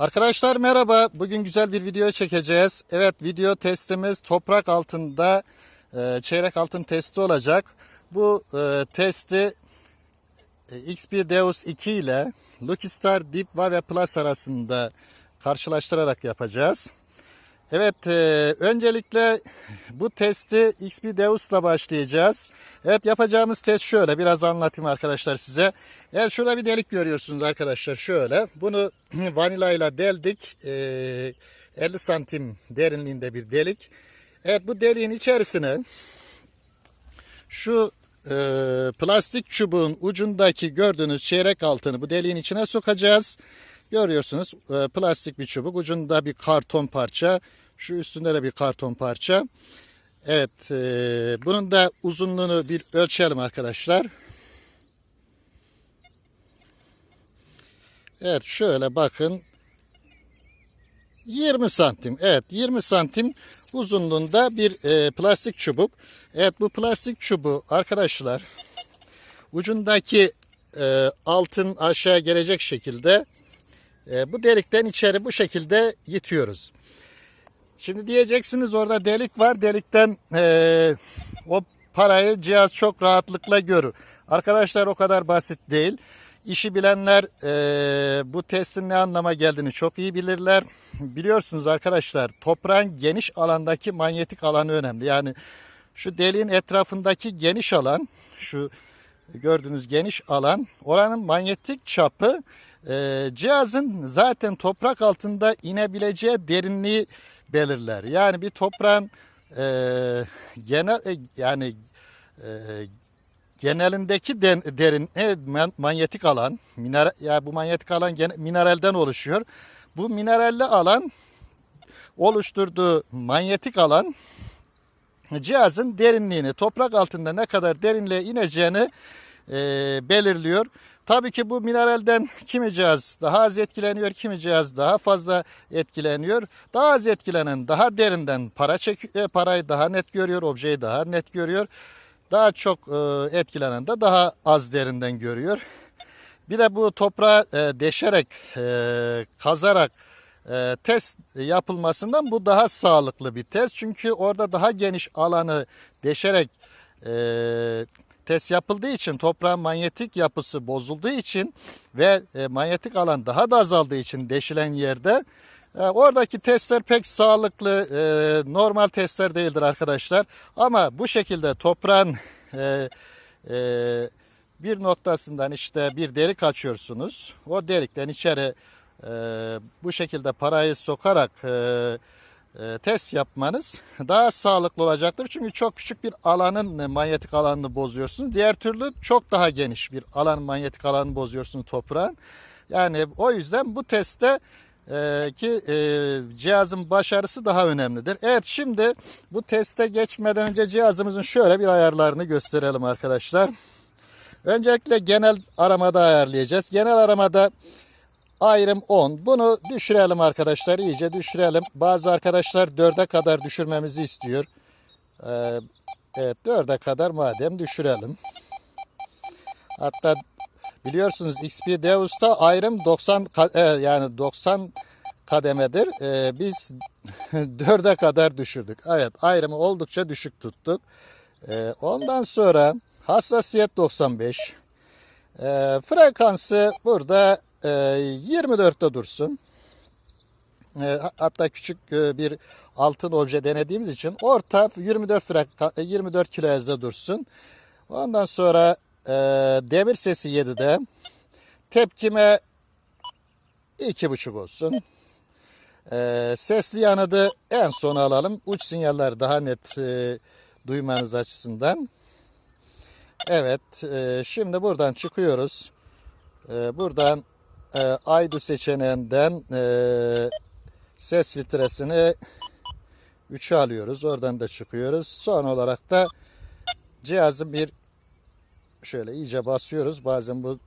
Arkadaşlar merhaba. Bugün güzel bir video çekeceğiz. Evet video testimiz toprak altında e, çeyrek altın testi olacak. Bu e, testi e, XP Deus 2 ile Lucky Star Deep ve Plus arasında karşılaştırarak yapacağız. Evet, e, öncelikle bu testi XP Deus'la başlayacağız. Evet, yapacağımız test şöyle. Biraz anlatayım arkadaşlar size. Evet, şurada bir delik görüyorsunuz arkadaşlar. Şöyle. Bunu vanilayla deldik. E, 50 santim derinliğinde bir delik. Evet, bu deliğin içerisine şu e, plastik çubuğun ucundaki gördüğünüz çeyrek altını bu deliğin içine sokacağız. Görüyorsunuz e, plastik bir çubuk ucunda bir karton parça şu üstünde de bir karton parça. Evet e, bunun da uzunluğunu bir ölçelim arkadaşlar. Evet şöyle bakın 20 santim. Evet 20 santim uzunluğunda bir e, plastik çubuk. Evet bu plastik çubuğu arkadaşlar ucundaki e, altın aşağı gelecek şekilde e, bu delikten içeri bu şekilde yitiyoruz. Şimdi diyeceksiniz orada delik var. Delikten e, o parayı cihaz çok rahatlıkla görür. Arkadaşlar o kadar basit değil. İşi bilenler e, bu testin ne anlama geldiğini çok iyi bilirler. Biliyorsunuz arkadaşlar toprağın geniş alandaki manyetik alanı önemli. Yani şu deliğin etrafındaki geniş alan, şu gördüğünüz geniş alan, oranın manyetik çapı e, cihazın zaten toprak altında inebileceği derinliği belirler. Yani bir toprağın e, genel e, yani e, genelindeki den, derin e, man- manyetik alan, mineral ya bu manyetik alan gene, mineralden oluşuyor. Bu mineralli alan oluşturduğu manyetik alan cihazın derinliğini, toprak altında ne kadar derinliğe ineceğini e, belirliyor. Tabii ki bu mineralden kimi cihaz daha az etkileniyor, kimi cihaz daha fazla etkileniyor. Daha az etkilenen daha derinden para çek e, parayı daha net görüyor, objeyi daha net görüyor. Daha çok e, etkilenen de daha az derinden görüyor. Bir de bu toprağı e, deşerek, kazarak test yapılmasından bu daha sağlıklı bir test. Çünkü orada daha geniş alanı deşerek test yapıldığı için toprağın manyetik yapısı bozulduğu için ve e, manyetik alan daha da azaldığı için deşilen yerde e, oradaki testler pek sağlıklı e, normal testler değildir arkadaşlar. Ama bu şekilde toprağın bir noktasından işte bir delik açıyorsunuz. O delikten içeri bu şekilde parayı sokarak e, e, test yapmanız daha sağlıklı olacaktır. Çünkü çok küçük bir alanın e, manyetik alanını bozuyorsunuz. Diğer türlü çok daha geniş bir alan manyetik alanını bozuyorsunuz toprağın. Yani o yüzden bu testte e, ki e, cihazın başarısı daha önemlidir. Evet şimdi bu teste geçmeden önce cihazımızın şöyle bir ayarlarını gösterelim arkadaşlar. Öncelikle genel aramada ayarlayacağız. Genel aramada ayrım 10. Bunu düşürelim arkadaşlar. iyice düşürelim. Bazı arkadaşlar 4'e kadar düşürmemizi istiyor. Ee, evet 4'e kadar madem düşürelim. Hatta biliyorsunuz XP Deus'ta ayrım 90 ka- e, yani 90 kademedir. Ee, biz 4'e kadar düşürdük. Evet ayrımı oldukça düşük tuttuk. Ee, ondan sonra hassasiyet 95. Ee, frekansı burada e, 24'te dursun. E, hatta küçük e, bir altın obje denediğimiz için orta 24 freka, e, 24 kilohertz'de dursun. Ondan sonra e, demir sesi 7'de. Tepkime 2.5 olsun. E, sesli yanıdı en sona alalım. Uç sinyaller daha net e, duymanız açısından. Evet, e, şimdi buradan çıkıyoruz. E, buradan e, Aydu seçeneğinden e, ses filtresini 3'e alıyoruz. Oradan da çıkıyoruz. Son olarak da cihazın bir şöyle iyice basıyoruz. Bazen bu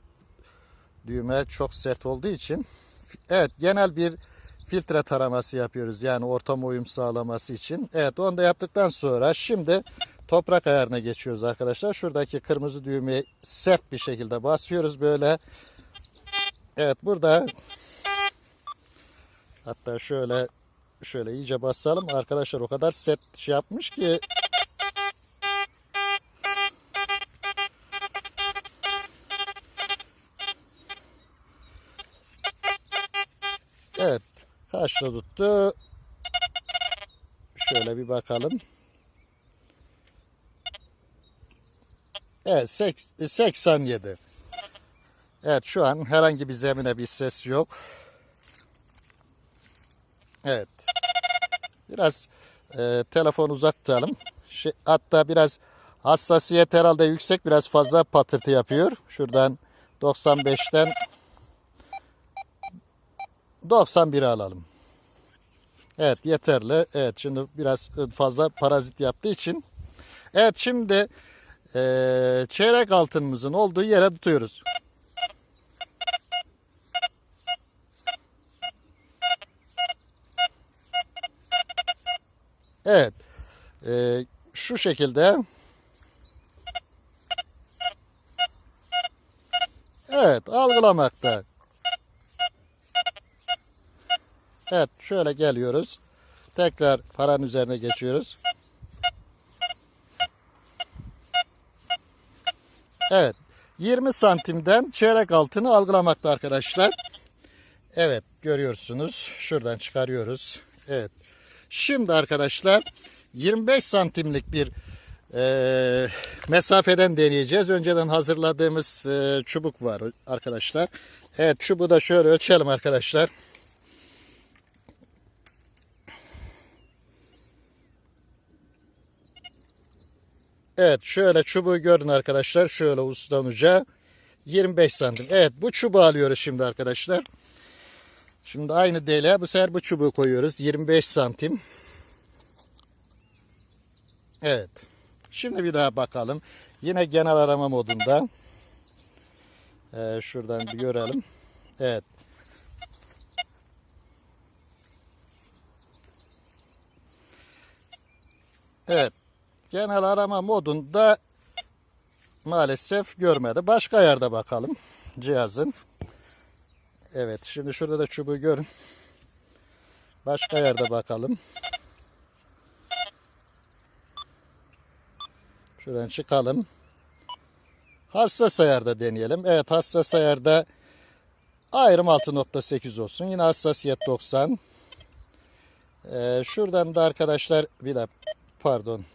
düğme çok sert olduğu için. Evet, genel bir filtre taraması yapıyoruz. Yani ortam uyum sağlaması için. Evet, onu da yaptıktan sonra şimdi toprak ayarına geçiyoruz arkadaşlar. Şuradaki kırmızı düğmeye sert bir şekilde basıyoruz böyle. Evet burada Hatta şöyle şöyle iyice basalım. Arkadaşlar o kadar set şey yapmış ki Evet. Kaçta tuttu? Şöyle bir bakalım. Evet seks- 87. Evet şu an herhangi bir zemine bir ses yok. Evet. Biraz e, telefon uzak tutalım. Hatta biraz hassasiyet herhalde yüksek. Biraz fazla patırtı yapıyor. Şuradan 95'ten 91'e alalım. Evet yeterli. Evet şimdi biraz fazla parazit yaptığı için. Evet şimdi eee, çeyrek altınımızın olduğu yere tutuyoruz. Evet. Eee, şu şekilde. Evet algılamakta. Evet şöyle geliyoruz. Tekrar paranın üzerine geçiyoruz. Evet. 20 santimden çeyrek altını algılamakta arkadaşlar. Evet görüyorsunuz. Şuradan çıkarıyoruz. Evet. Şimdi arkadaşlar 25 santimlik bir eee, mesafeden deneyeceğiz. Önceden hazırladığımız eee, çubuk var arkadaşlar. Evet çubuğu da şöyle ölçelim arkadaşlar. Evet şöyle çubuğu görün arkadaşlar. Şöyle ustan uca 25 santim. Evet bu çubuğu alıyoruz şimdi arkadaşlar. Şimdi aynı deliğe bu sefer bu çubuğu koyuyoruz. 25 santim. Evet. Şimdi bir daha bakalım. Yine genel arama modunda. Ee, şuradan bir görelim. Evet. Evet. Genel arama modunda maalesef görmedi. Başka yerde bakalım cihazın. Evet şimdi şurada da çubuğu görün. Başka yerde bakalım. Şuradan çıkalım. Hassas ayarda deneyelim. Evet hassas ayarda ayrım 6.8 olsun. Yine hassasiyet 90. Ee, şuradan da arkadaşlar bir de pardon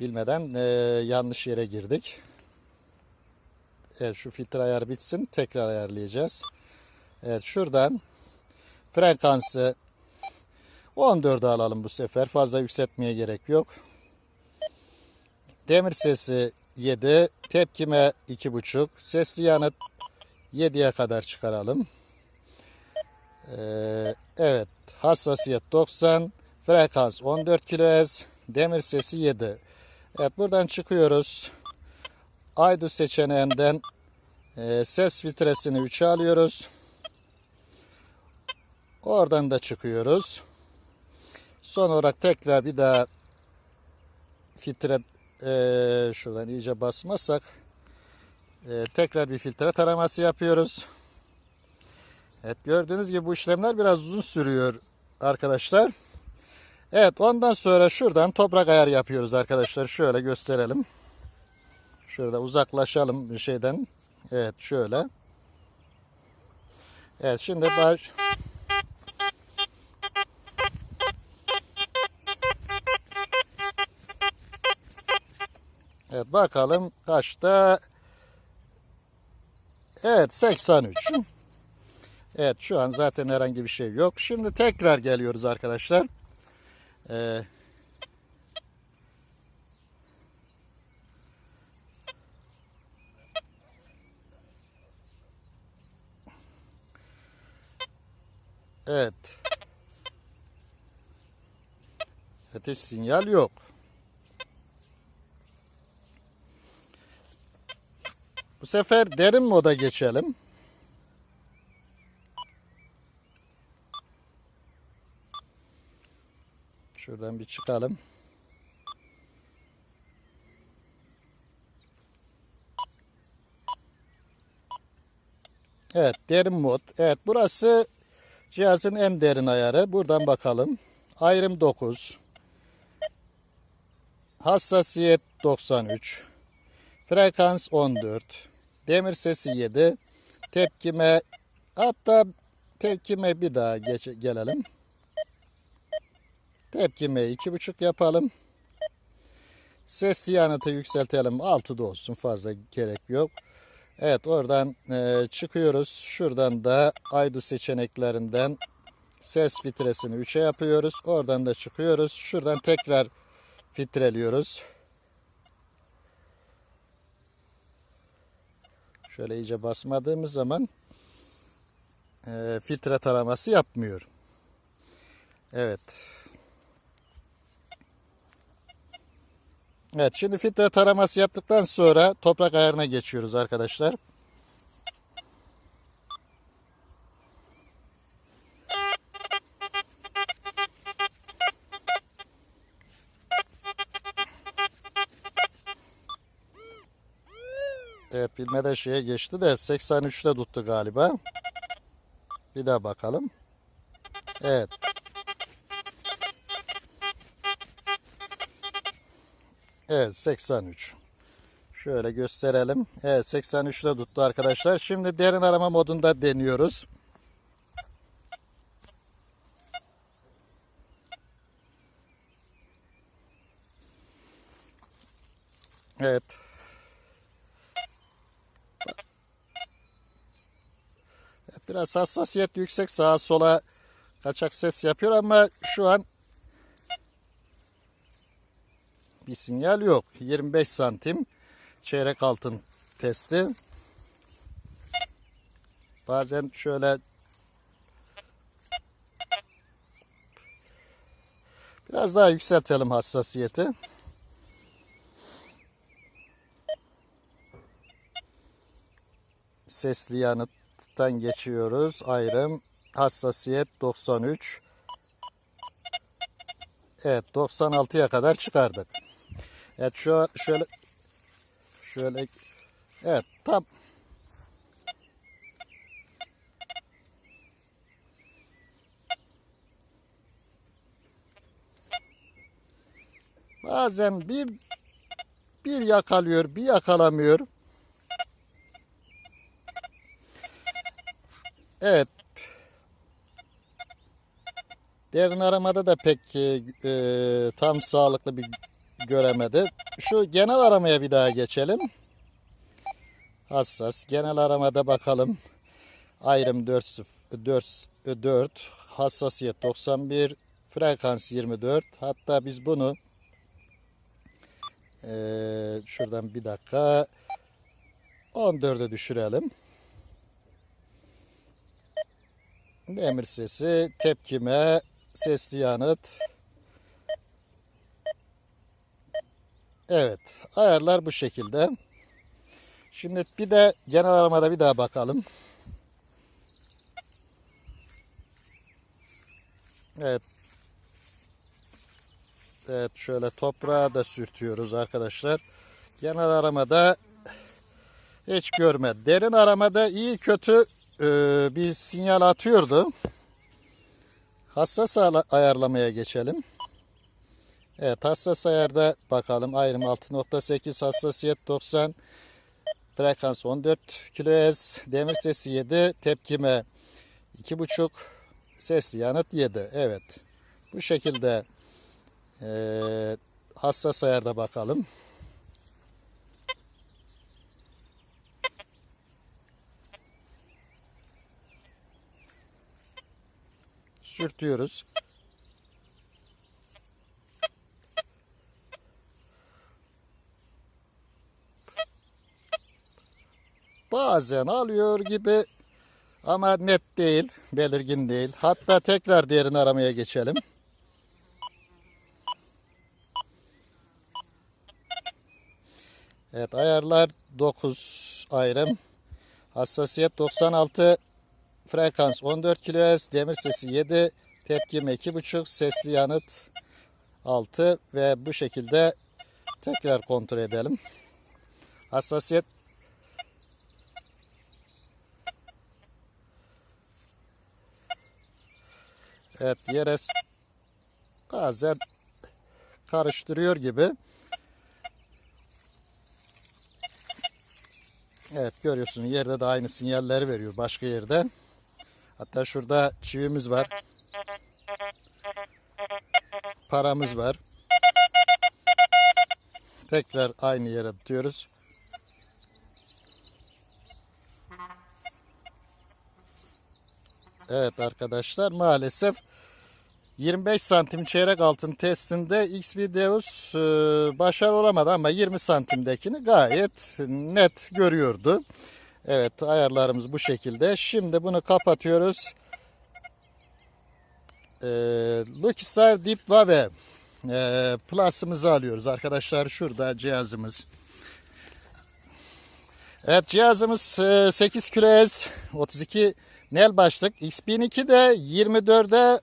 bilmeden e, yanlış yere girdik. Evet şu filtre ayar bitsin. Tekrar ayarlayacağız. Evet şuradan frekansı 14'e alalım bu sefer. Fazla yükseltmeye gerek yok. Demir sesi 7. Tepkime 2.5. Sesli yanıt 7'ye kadar çıkaralım. Ee, evet. Hassasiyet 90. Frekans 14 kHz. Demir sesi 7. Evet buradan çıkıyoruz. Aydu seçeneğinden e, ses filtresini 3'e alıyoruz. Oradan da çıkıyoruz. Son olarak tekrar bir daha filtre e, şuradan iyice basmazsak e, tekrar bir filtre taraması yapıyoruz. Evet gördüğünüz gibi bu işlemler biraz uzun sürüyor arkadaşlar. Evet ondan sonra şuradan toprak ayar yapıyoruz arkadaşlar. Şöyle gösterelim. Şurada uzaklaşalım bir şeyden. Evet şöyle. Evet şimdi baş... Evet bakalım kaçta? Evet 83. Evet şu an zaten herhangi bir şey yok. Şimdi tekrar geliyoruz arkadaşlar. Ee, evet. Ateş sinyal yok. Bu sefer derin moda geçelim. Şuradan bir çıkalım. Evet derin mod. Evet burası Cihazın en derin ayarı. Buradan bakalım. Ayrım 9. Hassasiyet 93. Frekans 14. Demir sesi 7. Tepkime hatta tepkime bir daha geç, gelelim. Tepkime 2.5 yapalım. Ses yanıtı yükseltelim. 6'da olsun fazla gerek yok. Evet oradan e, çıkıyoruz. Şuradan da Aydu seçeneklerinden ses filtresini 3'e yapıyoruz. Oradan da çıkıyoruz. Şuradan tekrar filtreliyoruz. Şöyle iyice basmadığımız zaman e, filtre taraması yapmıyor. Evet. Evet şimdi filtre taraması yaptıktan sonra toprak ayarına geçiyoruz arkadaşlar. Evet bilmeden şeye geçti de 83'te tuttu galiba. Bir daha bakalım. Evet. Evet 83. Şöyle gösterelim. Evet 83'te tuttu arkadaşlar. Şimdi derin arama modunda deniyoruz. Evet. Biraz hassasiyet yüksek sağa sola kaçak ses yapıyor ama şu an bir sinyal yok. 25 santim çeyrek altın testi. Bazen şöyle biraz daha yükseltelim hassasiyeti. Sesli yanıttan geçiyoruz. Ayrım hassasiyet 93. Evet 96'ya kadar çıkardık. Evet an şöyle şöyle evet tam bazen bir bir yakalıyor bir yakalamıyor. Evet. Derin aramada da pek e, e, tam sağlıklı bir göremedi. Şu genel aramaya bir daha geçelim. Hassas. Genel aramada bakalım. Ayrım 4, 4, 4 hassasiyet 91, frekans 24. Hatta biz bunu e, şuradan bir dakika 14'e düşürelim. Demir sesi, tepkime, sesli yanıt. Evet, ayarlar bu şekilde. Şimdi bir de genel aramada bir daha bakalım. Evet. Evet, şöyle toprağa da sürtüyoruz arkadaşlar. Genel aramada hiç görmedi. Derin aramada iyi kötü e, bir sinyal atıyordu. Hassas ayarlamaya geçelim. Evet hassas ayarda bakalım. Ayrım 6.8 hassasiyet 90 frekans 14 kHz demir sesi 7 tepkime 2.5 sesli yanıt 7 evet bu şekilde eee, hassas ayarda bakalım. Sürtüyoruz bazen alıyor gibi ama net değil, belirgin değil. Hatta tekrar diğerini aramaya geçelim. Evet ayarlar 9 ayrım. Hassasiyet 96, frekans 14 kHz, demir sesi 7, tepkime 2.5, sesli yanıt 6 ve bu şekilde tekrar kontrol edelim. Hassasiyet Evet yere s- bazen karıştırıyor gibi. Evet görüyorsunuz yerde de aynı sinyalleri veriyor başka yerde. Hatta şurada çivimiz var. Paramız var. Tekrar aynı yere tutuyoruz. Evet arkadaşlar maalesef 25 santim çeyrek altın testinde Xvideos e, başarılı olamadı ama 20 santimdekini gayet net görüyordu. Evet ayarlarımız bu şekilde. Şimdi bunu kapatıyoruz. E, Lucky Star Deep Wave e, Plus'ımızı alıyoruz arkadaşlar. Şurada cihazımız. Evet cihazımız e, 8 kHz 32 nel başlık. X1002 de 24'e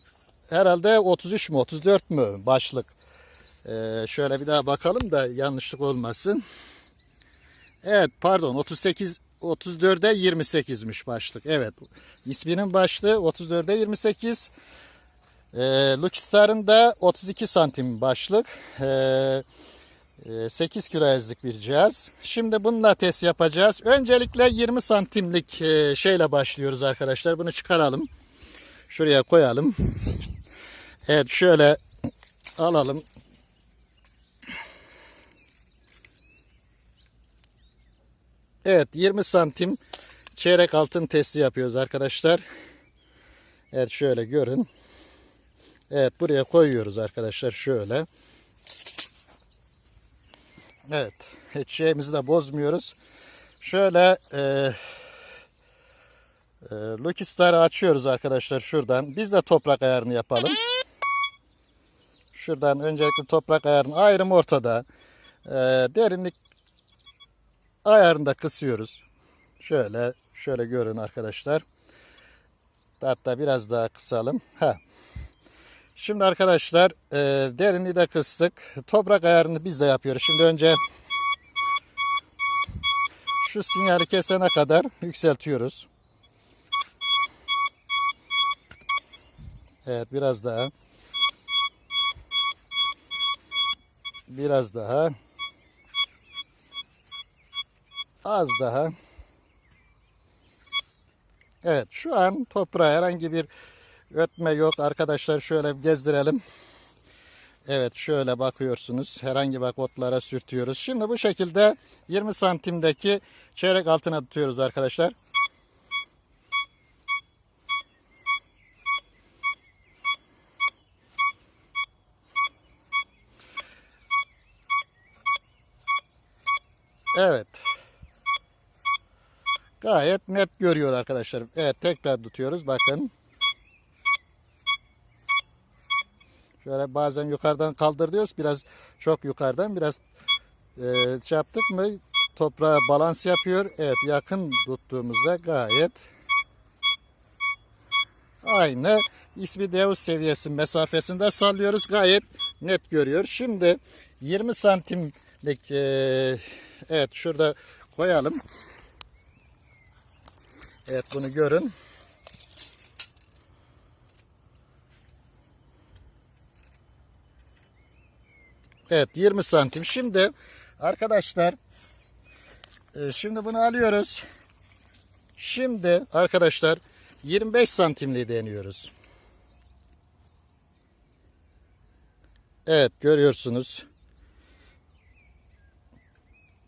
herhalde 33 mü 34 mü başlık. E, şöyle bir daha bakalım da yanlışlık olmasın. Evet pardon 38 34'e 28'miş başlık. Evet. İsminin başlığı 34'e 28. E, Lucky Star'ın da 32 santim başlık. E, 8 kHz'lik bir cihaz. Şimdi bununla test yapacağız. Öncelikle 20 santimlik e, şeyle başlıyoruz arkadaşlar. Bunu çıkaralım. Şuraya koyalım. Evet şöyle alalım. Evet 20 santim çeyrek altın testi yapıyoruz arkadaşlar. Evet şöyle görün. Evet buraya koyuyoruz arkadaşlar şöyle. Evet hiç şeyimizi de bozmuyoruz. Şöyle e, e, Lucky Star'ı açıyoruz arkadaşlar şuradan. Biz de toprak ayarını yapalım. Şuradan öncelikle toprak ayarını ayrım ortada. E, derinlik ayarını da kısıyoruz. Şöyle şöyle görün arkadaşlar. Hatta biraz daha kısalım. Ha. Şimdi arkadaşlar e, derinliği de kıstık. Toprak ayarını biz de yapıyoruz. Şimdi önce şu sinyali kesene kadar yükseltiyoruz. Evet biraz daha. Biraz daha. Az daha. Evet şu an toprağa herhangi bir ötme yok. Arkadaşlar şöyle gezdirelim. Evet şöyle bakıyorsunuz. Herhangi bak otlara sürtüyoruz. Şimdi bu şekilde 20 santimdeki çeyrek altına tutuyoruz arkadaşlar. Evet. Gayet net görüyor arkadaşlar. Evet tekrar tutuyoruz. Bakın. Şöyle bazen yukarıdan kaldır diyoruz. Biraz çok yukarıdan biraz e, şey yaptık mı toprağa balans yapıyor. Evet yakın tuttuğumuzda gayet aynı ismi Deus seviyesi mesafesinde sallıyoruz. Gayet net görüyor. Şimdi 20 santimlik e, evet şurada koyalım. Evet bunu görün. Evet 20 santim. Şimdi arkadaşlar e, şimdi bunu alıyoruz. Şimdi arkadaşlar 25 santimli deniyoruz. Evet görüyorsunuz.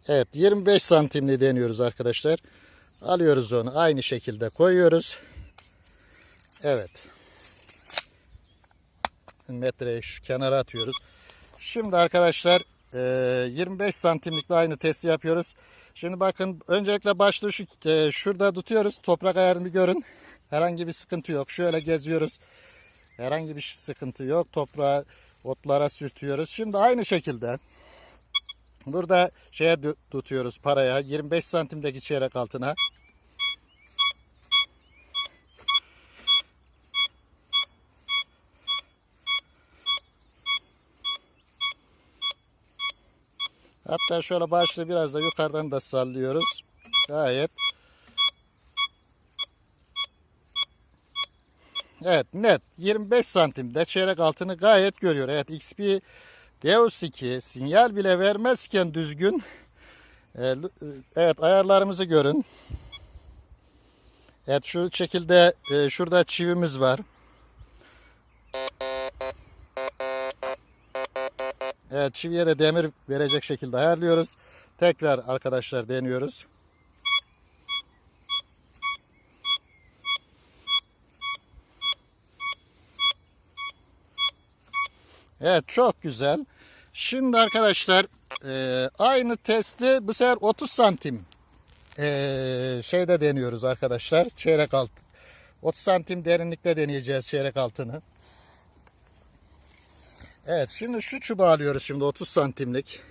Evet 25 santimli deniyoruz arkadaşlar. Alıyoruz onu aynı şekilde koyuyoruz. Evet. Metreyi şu kenara atıyoruz. Şimdi arkadaşlar e, 25 santimlikle aynı testi yapıyoruz. Şimdi bakın öncelikle başlığı şu, e, şurada tutuyoruz. Toprak ayarını görün. Herhangi bir sıkıntı yok. Şöyle geziyoruz. Herhangi bir sıkıntı yok. Toprağa, otlara sürtüyoruz. Şimdi aynı şekilde burada şeye tutuyoruz paraya. 25 santimdeki çeyrek altına. Hatta şöyle başlığı biraz da yukarıdan da sallıyoruz. Gayet Evet net 25 santimde çeyrek altını gayet görüyor. Evet XP Deus 2 sinyal bile vermezken düzgün. Ee, l- Evet ayarlarımızı görün. Evet şu şekilde e, şurada çivimiz var. Evet çiviye de demir verecek şekilde ayarlıyoruz. Tekrar arkadaşlar deniyoruz. Evet çok güzel. Şimdi arkadaşlar e, aynı testi bu sefer 30 santim e, şeyde deniyoruz arkadaşlar. Çeyrek alt. 30 santim derinlikte deneyeceğiz çeyrek altını. Evet şimdi şu çubuğu alıyoruz şimdi 30 santimlik.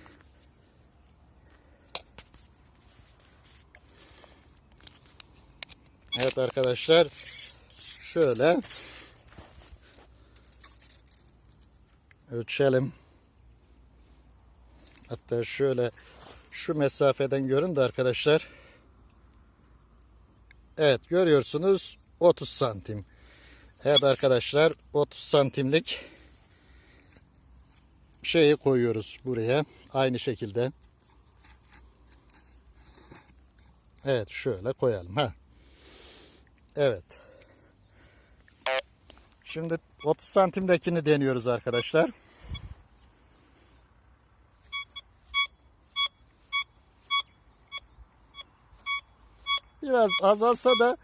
Evet arkadaşlar şöyle ölçelim. Hatta şöyle şu mesafeden görün de arkadaşlar. Evet görüyorsunuz 30 santim. Evet arkadaşlar 30 santimlik şeyi koyuyoruz buraya. Aynı şekilde. Evet şöyle koyalım. ha. Evet. Şimdi 30 santimdekini deniyoruz arkadaşlar. Biraz azalsa da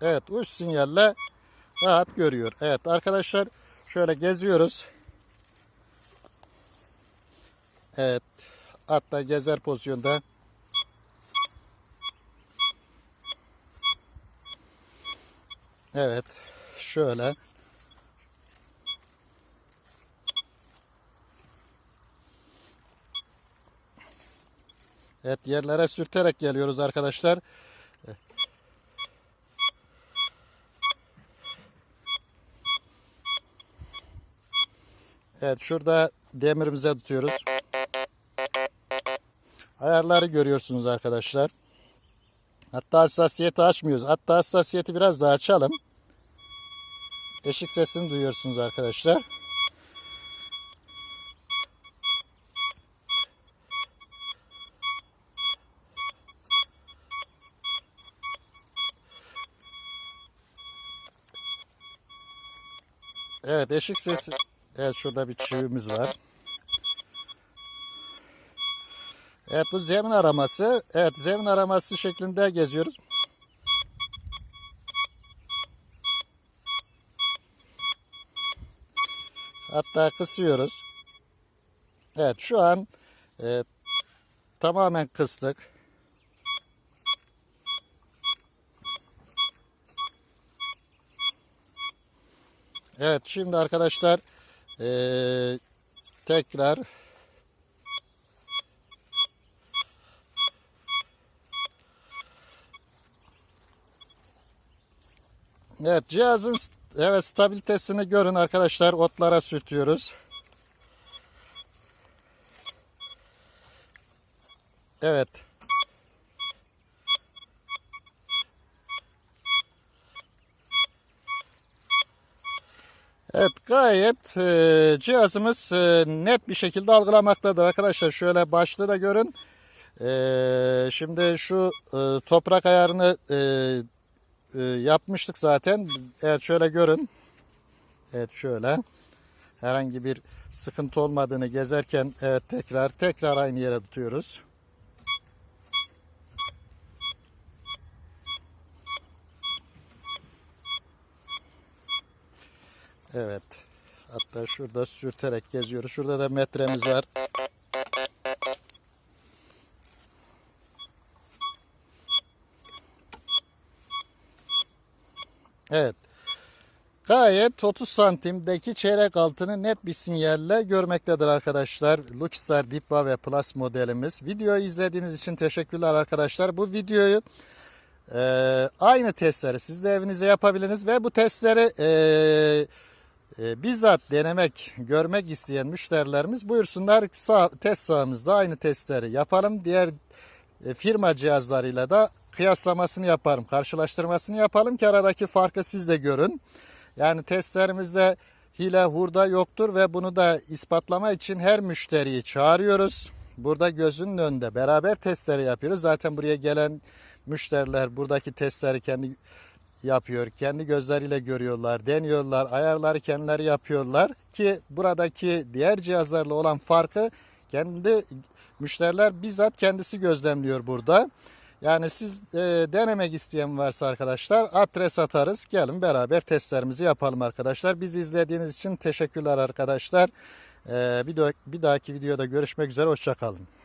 Evet uç sinyalle rahat görüyor. Evet arkadaşlar şöyle geziyoruz. Evet hatta gezer pozisyonda. Evet şöyle. Evet yerlere sürterek geliyoruz arkadaşlar. Evet şurada demirimize tutuyoruz. Ayarları görüyorsunuz arkadaşlar. Hatta hassasiyeti açmıyoruz. Hatta hassasiyeti biraz daha açalım. Eşik sesini duyuyorsunuz arkadaşlar. Evet eşik sesi. Evet şurada bir çivimiz var. Evet bu zemin araması. Evet zemin araması şeklinde geziyoruz. Hatta kısıyoruz. Evet şu an e, tamamen kıstık. Evet şimdi arkadaşlar e, tekrar Evet cihazın evet stabilitesini görün arkadaşlar otlara sürtüyoruz. Evet. Evet gayet e, cihazımız e, net bir şekilde algılamaktadır arkadaşlar. Şöyle başlığı da görün. E, şimdi şu e, toprak ayarını e, e, yapmıştık zaten. Evet şöyle görün. Evet şöyle. Herhangi bir sıkıntı olmadığını gezerken evet tekrar tekrar aynı yere tutuyoruz. Evet. Hatta şurada sürterek geziyoruz. Şurada da metremiz var. Evet. Gayet 30 santimdeki çeyrek altını net bir sinyalle görmektedir arkadaşlar. Luxstar Dipva ve Plus modelimiz. Videoyu izlediğiniz için teşekkürler arkadaşlar. Bu videoyu e, aynı testleri siz de evinize yapabilirsiniz ve bu testleri e, e, bizzat denemek, görmek isteyen müşterilerimiz buyursunlar sağ, test sahamızda aynı testleri yapalım. Diğer firma cihazlarıyla da kıyaslamasını yaparım, karşılaştırmasını yapalım ki aradaki farkı siz de görün. Yani testlerimizde hile hurda yoktur ve bunu da ispatlama için her müşteriyi çağırıyoruz. Burada gözünün önünde beraber testleri yapıyoruz. Zaten buraya gelen müşteriler buradaki testleri kendi yapıyor. Kendi gözleriyle görüyorlar, deniyorlar, ayarları kendileri yapıyorlar ki buradaki diğer cihazlarla olan farkı kendi müşteriler bizzat kendisi gözlemliyor burada. Yani siz e, denemek isteyen varsa arkadaşlar adres atarız. Gelin beraber testlerimizi yapalım arkadaşlar. Bizi izlediğiniz için teşekkürler arkadaşlar. E, bir, bir dahaki videoda görüşmek üzere. Hoşçakalın.